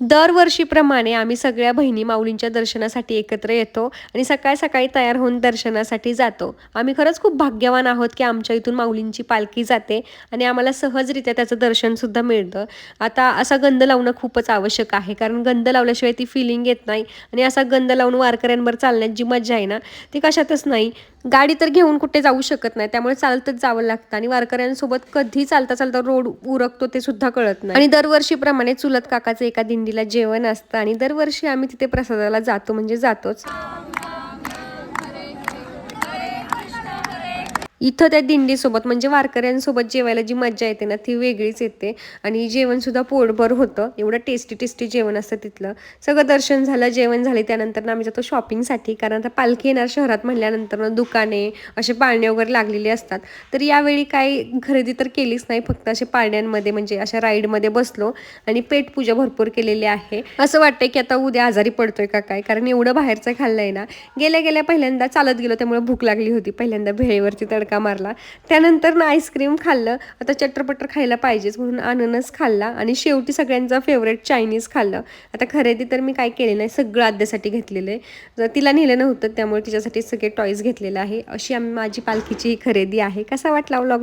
दरवर्षीप्रमाणे आम्ही सगळ्या बहिणी माऊलींच्या दर्शनासाठी एकत्र येतो आणि सकाळ सकाळी तयार होऊन दर्शनासाठी जातो. आम्ही खरंच खूप भाग्यवान आहोत की आमच्या इथून माऊलींची पालखी जाते आणि आम्हाला सहजरित्या त्याचं दर्शनसुद्धा मिळतं. आता असा गंध लावणं खूपच आवश्यक आहे कारण गंध लावल्याशिवाय ती फिलिंग येत नाही आणि असा गंध लावून वारकऱ्यांवर चालण्यात जी मजा आहे ना ती कशातच नाही. गाडी तर घेऊन कुठे जाऊ शकत नाही त्यामुळे चालतच जावं लागतं आणि वारकऱ्यांसोबत कधी चालता चालता रोड उरकतो ते सुद्धा कळत नाही. आणि दरवर्षीप्रमाणे चुलत काकाचं एका दिंडीला जेवण असतं आणि दरवर्षी आम्ही तिथे प्रसादाला जातो म्हणजे जातोच. इथं त्या दिंडीसोबत म्हणजे वारकऱ्यांसोबत जेवायला जी मज्जा येते ना ती वेगळीच येते. आणि जेवणसुद्धा पोटभर होतं. एवढं टेस्टी टेस्टी जेवण असतं तिथलं. सगळं दर्शन झालं जेवण झाले त्यानंतर ना आम्ही जातो शॉपिंगसाठी कारण आता पालखी येणार शहरात म्हणल्यानंतर ना दुकाने असे पाळणे वगैरे लागलेले असतात. तर यावेळी काय खरेदी तर केलीच नाही फक्त असे पाळण्यांमध्ये म्हणजे अशा राईडमध्ये बसलो आणि पेटपूजा भरपूर केलेली आहे. असं वाटतंय की आता उद्या आजारी पडतोय का काय? कारण एवढं बाहेरचं खाल्लंय ना. गेल्या गेल्या पहिल्यांदा चालत गेलो त्यामुळे भूक लागली होती. पहिल्यांदा भेळेवरती तडका मारला. त्यानंतर ना आईस्क्रीम खाल्लं. आता चटरपटर खायला पाहिजेच म्हणून अननस खाल्ला आणि शेवटी सगळ्यांचा फेवरेट चायनीज खाल्लं. आता खरेदी तर मी काय केली नाही सगळं आद्यासाठी घेतलेलं आहे. जर तिला नेलं नव्हतं त्यामुळे तिच्यासाठी सगळे टॉईज घेतलेलं आहे. अशी आम्ही माझी पालखीची खरेदी आहे. कसा वाटला व्लॉग